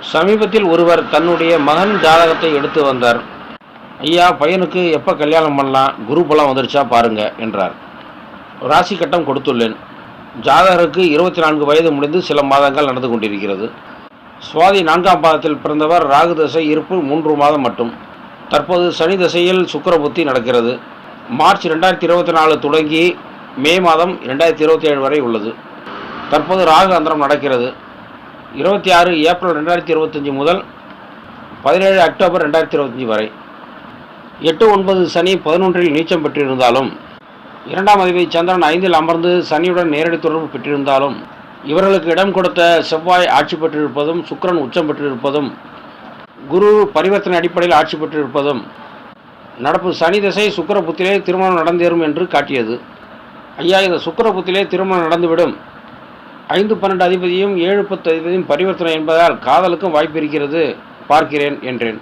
சமீபத்தில் ஒருவர் தன்னுடைய மகன் ஜாதகத்தை எடுத்து வந்தார். ஐயா பையனுக்கு எப்போ கல்யாணம் பண்ணலாம்? குரு பலம் வந்துருச்சா? பாருங்க என்றார். ராசி கட்டம் கொடுத்துள்ளேன். ஜாதகருக்கு இருபத்தி நான்கு வயது முடிந்து சில மாதங்கள் நடந்து கொண்டிருக்கிறது. சுவாதி நான்காம் பாதத்தில் பிறந்தவர் ராகு தசை இருப்பு மூன்று மாதம் மட்டும். தற்போது சனி தசையில் சுக்கரபுத்தி நடக்கிறது. மார்ச் ரெண்டாயிரத்தி இருபத்தி நாலு தொடங்கி மே மாதம் ரெண்டாயிரத்தி இருபத்தி ஏழு வரை உள்ளது. தற்போது ராகு அந்தரம் நடக்கிறது. இருபத்தி ஆறு ஏப்ரல் ரெண்டாயிரத்தி இருபத்தஞ்சி முதல் பதினேழு அக்டோபர் ரெண்டாயிரத்தி இருபத்தஞ்சி வரை. எட்டு ஒன்பது சனி பதினொன்றில் நீச்சம் பெற்றிருந்தாலும் இரண்டாம் அதிபதி சந்திரன் ஐந்தில் அமர்ந்து சனியுடன் நேரடி தொடர்பு பெற்றிருந்தாலும் இவர்களுக்கு இடம் கொடுத்த செவ்வாய் ஆட்சி பெற்றிருப்பதும் சுக்கிரன் உச்சம் பெற்றிருப்பதும் குரு பரிவர்த்தனை அடிப்படையில் ஆட்சி பெற்றிருப்பதும் நடப்பு சனி திசை சுக்கரபுத்திலே திருமணம் நடந்தேறும் என்று காட்டியது. ஐயா இந்த சுக்கிர புத்திலே திருமணம் நடந்துவிடும். ஐந்து பன்னெண்டு அதிபதியும் ஏழு பத்து அதிபதியும் பரிவர்த்தனை என்பதால் காதலுக்கும் வாய்ப்பு இருக்கிறது பார்க்கிறேன் என்றேன்.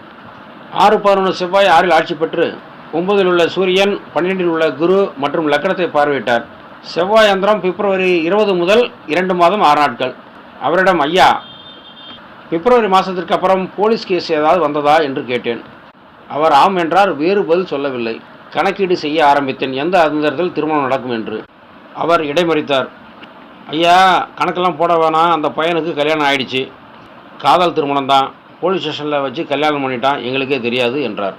ஆறு பதினொன்று செவ்வாய் ஆறில் ஆட்சி பெற்று ஒன்பதில் உள்ள சூரியன் பன்னிரெண்டில் உள்ள குரு மற்றும் லக்கணத்தை பார்வையிட்டார். செவ்வாய் அந்தரம் பிப்ரவரி இருபது முதல் இரண்டு மாதம் ஆறு நாட்கள். அவரிடம் ஐயா பிப்ரவரி மாதத்திற்கு அப்புறம் போலீஸ் கேஸ் ஏதாவது வந்ததா? என்று கேட்டேன். அவர் ஆம் என்றார் வேறு பதில் சொல்லவில்லை. கணக்கீடு செய்ய ஆரம்பித்தேன். எந்த அந்தரத்தில் திருமணம் நடக்கும்? என்று. அவர் இடைமறித்தார். ஐயா கணக்கெல்லாம் போட வேணாம். அந்த பையனுக்கு கல்யாணம் ஆயிடுச்சு. காதல் திருமணம் தான் போலீஸ் ஸ்டேஷனில் வச்சு கல்யாணம் பண்ணிட்டான். எங்களுக்கே தெரியாது என்றார்.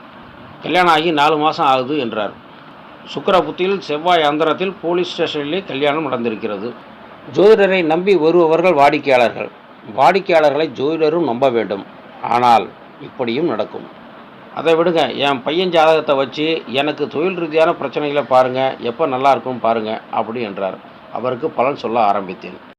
கல்யாணம் ஆகி நாலு மாதம் ஆகுது என்றார். சுக்கரபுத்தியில் செவ்வாய் அந்தரத்தில் போலீஸ் ஸ்டேஷனிலே கல்யாணம் நடந்திருக்கிறது. ஜோதிடரை நம்பி வருபவர்கள் வாடிக்கையாளர்கள். வாடிக்கையாளர்களை ஜோதிடரும் நம்ப வேண்டும். ஆனால் இப்படியும் நடக்கும். அதை விடுங்க. என் பையன் ஜாதகத்தை வச்சு எனக்கு தொழில் ரீதியான பிரச்சனைகளை பாருங்கள் எப்போ நல்லா இருக்கும் பாருங்கள் அப்படி என்றார். அவருக்கு பலன் சொல்ல ஆரம்பித்தேன்.